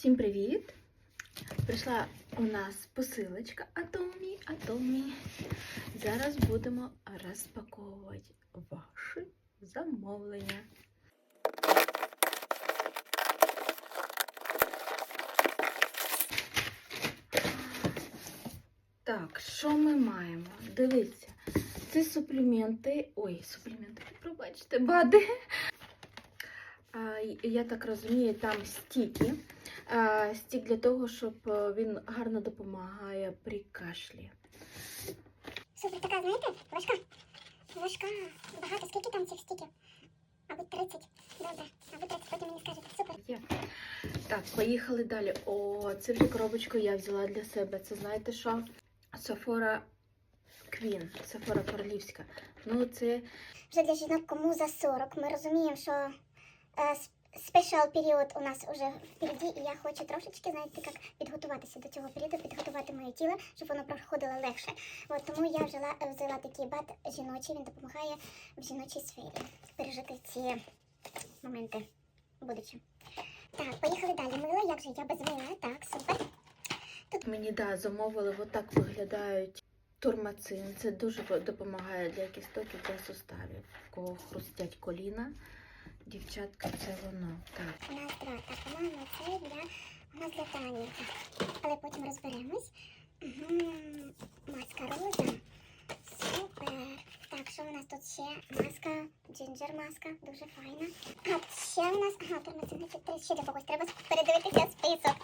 Всім привіт! Прийшла у нас посилочка Атомі, Атомі. Зараз будемо розпаковувати ваші замовлення. Так, що ми маємо? Дивіться, це суплементи. Ой, суплементи, пробачте, бади. Я так розумію, там стіки. Стік для того, щоб е, він гарно допомагає при кашлі. Супер, така, знаєте, важка. Важка. Багато. Скільки там цих стіків? Мабуть, 30. Добре. Або 30, потім мені скажете. Супер. Є. Так, поїхали далі. О, це вже коробочку я взяла для себе. Це знаєте що? Софора Квін, Софора Королівська. Ну, це Вже для жінок кому за 40. Ми розуміємо, що спешал період у нас уже впереді, і я хочу трошечки, знаєте, як підготуватися до цього періоду, підготувати моє тіло, щоб воно проходило легше. От тому я взяла, взяла такий бат жіночий, він допомагає в жіночій сфері пережити ці моменти будучи. Так, поїхали далі. Мило, як же я без мила? Так, супер. мені да, замовили, отак виглядають турмацин. Це дуже допомагає для кісток і для суставів. В кого хрустять коліна. Дівчатка, це воно. Так. У нас два. Так, по-моєму, це для у нас для Тані. Але потім розберемось. Угу. Маска роза. Супер. Так, що у нас тут ще? Маска, джинджер маска, дуже файна. А ще у нас, ага, термоциничок, ще для когось треба передивитися список.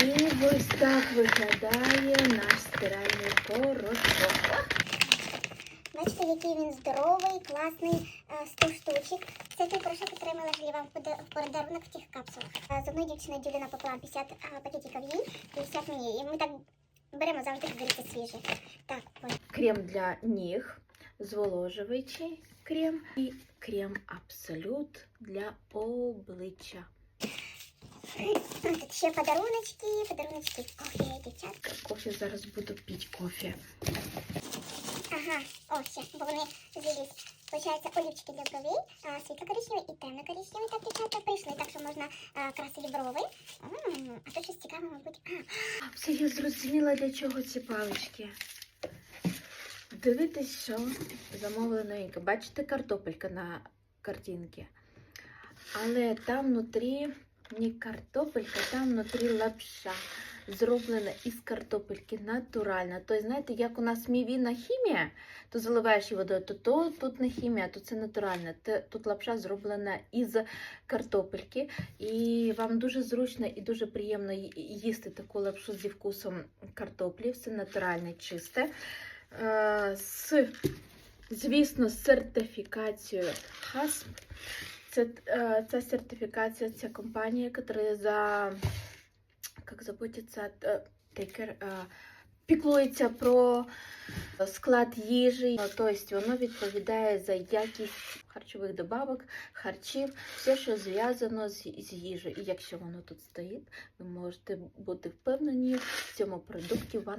І ось так виглядає наш стиральний порошок. Бачите, який він здоровий, класний, е, 100 штучок. Це той порошок, ми ложили в подарунок в тих капсулах. З одної дівчини ділю напополам 50 а, пакетиків їй, 50 мені. І ми так беремо завжди дивіться свіжі. Так, ось. Крем для ніг, зволожуючий крем і крем Абсолют для обличчя. Тут ще подаруночки, подаруночки кофе, дівчатка. Кофе зараз буду пити кофе. Ага, о, бо вони з'явились. Получається, олівчики для бровей, світло-коричневий і темно-коричневий, так, дівчата, прийшли, так що можна а, красити брови. А тут щось цікаве, мабуть. А, Все, я зрозуміла, для чого ці палички. Дивитесь, що замовили новеньке. Бачите картопелька на картинці. Але там внутрі не картопелька, там внутрі лапша. Зроблена із картопельки натуральна. Тобто, знаєте, як у нас мівіна хімія, то заливаєш її водою, то, то тут не хімія, то це натуральне. Тут лапша зроблена із картопельки. І вам дуже зручно і дуже приємно їсти таку лапшу зі вкусом картоплі. Все натуральне, чисте. Е, З, звісно, з сертифікацією ХАСП. Це, е, ця сертифікація, ця компанія, яка за як заботиться е, тейкер, е, піклується про склад їжі. Тобто воно відповідає за якість харчових добавок, харчів, все, що зв'язано з, з їжею. І якщо воно тут стоїть, ви можете бути впевнені в цьому продукті 100%.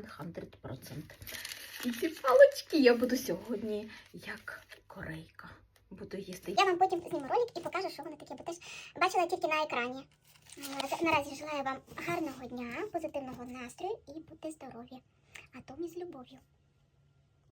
І ці палички я буду сьогодні як корейка. Буду їсти. Я вам потім зніму ролик і покажу, що воно таке, бо теж бачила тільки на екрані. Наразі- желаю вам гарного дня, позитивного настрою і будьте здорові. А то з любов'ю.